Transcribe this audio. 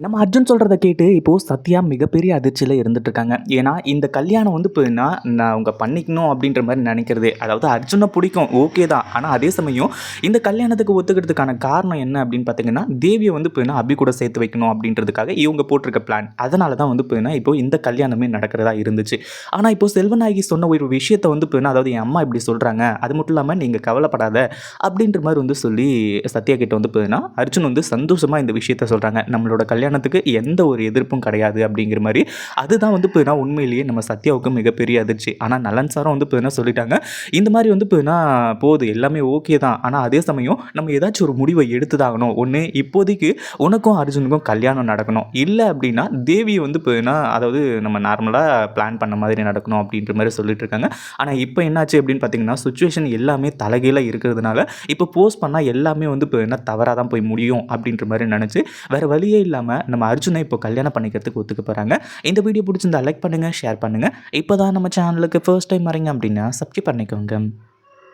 நம்ம அர்ஜுன் சொல்கிறத கேட்டு இப்போது சத்யா மிகப்பெரிய அதிர்ச்சியில் இருந்துட்டு இருக்காங்க ஏன்னா இந்த கல்யாணம் வந்து போயின்னா நான் அவங்க பண்ணிக்கணும் அப்படின்ற மாதிரி நினைக்கிறது. அதாவது அர்ஜுனை பிடிக்கும் ஓகே தான். ஆனால் அதே சமயம் இந்த கல்யாணத்துக்கு ஒத்துக்கிறதுக்கான காரணம் என்ன அப்படின்னு பார்த்தீங்கன்னா தேவியை வந்து போயின்னா அபி கூட சேர்த்து வைக்கணும் அப்படின்றதுக்காக இவங்க போட்டிருக்க பிளான் அதனால தான் வந்து போயின்னா இப்போ இந்த கல்யாணமே நடக்கிறதா இருந்துச்சு. ஆனால் இப்போ செல்வநாயகி சொன்ன ஒரு விஷயத்தை வந்து போயின்னா அதாவது என் அம்மா இப்படி சொல்கிறாங்க அது மட்டும் இல்லாமல் நீங்கள் கவலைப்படாத அப்படின்ற மாதிரி வந்து சொல்லி சத்யா கிட்ட வந்து போயின்னா அர்ஜுன் வந்து சந்தோஷமாக இந்த விஷயத்த சொல்கிறாங்க நம்மளோட கல்யாணம் கல்யாணத்துக்கு எந்த ஒரு எதிர்ப்பும் கிடையாது அப்படிங்கிற மாதிரி. அதுதான் வந்து போயின்னா உண்மையிலேயே நம்ம சத்யாவுக்கு மிகப்பெரிய அதிர்ச்சி. ஆனால் நலன் சாரும் வந்து இப்போ சொல்லிட்டாங்க. இந்த மாதிரி வந்து இப்போ போகுது. எல்லாமே ஓகே தான். ஆனால் அதே சமயம் நம்ம ஏதாச்சும் ஒரு முடிவை எடுத்துதாகணும். ஒன்று இப்போதைக்கு உனக்கும் அர்ஜுனுக்கும் கல்யாணம் நடக்கணும். இல்லை அப்படின்னா தேவி வந்து இப்போ அதாவது நம்ம நார்மலாக பிளான் பண்ண மாதிரி நடக்கணும் அப்படின்ற மாதிரி சொல்லிட்டு இருக்காங்க. ஆனால் இப்போ என்னாச்சு அப்படின்னு பார்த்தீங்கன்னா சுச்சுவேஷன் எல்லாமே தலைகீழாக இருக்கிறதுனால இப்போ போஸ்ட் பண்ணால் எல்லாமே வந்து இப்போ என்ன தவறாக தான் போய் முடியும் அப்படின்ற மாதிரி நினச்சி வேறு வழியே இல்லாமல் நம்ம அர்ஜுனை இப்போ கல்யாணம் பண்ணிக்கிறதுக்கு ஒத்துக்க போகிறாங்க இந்த வீடியோ பிடிச்சிருந்தா லைக் பண்ணுங்கள் ஷேர் பண்ணுங்கள் இப்போ தான் நம்ம சேனலுக்கு ஃபர்ஸ்ட் டைம் வரீங்க அப்படின்னா சப்ஸ்கிரைப் பண்ணிக்கோங்க.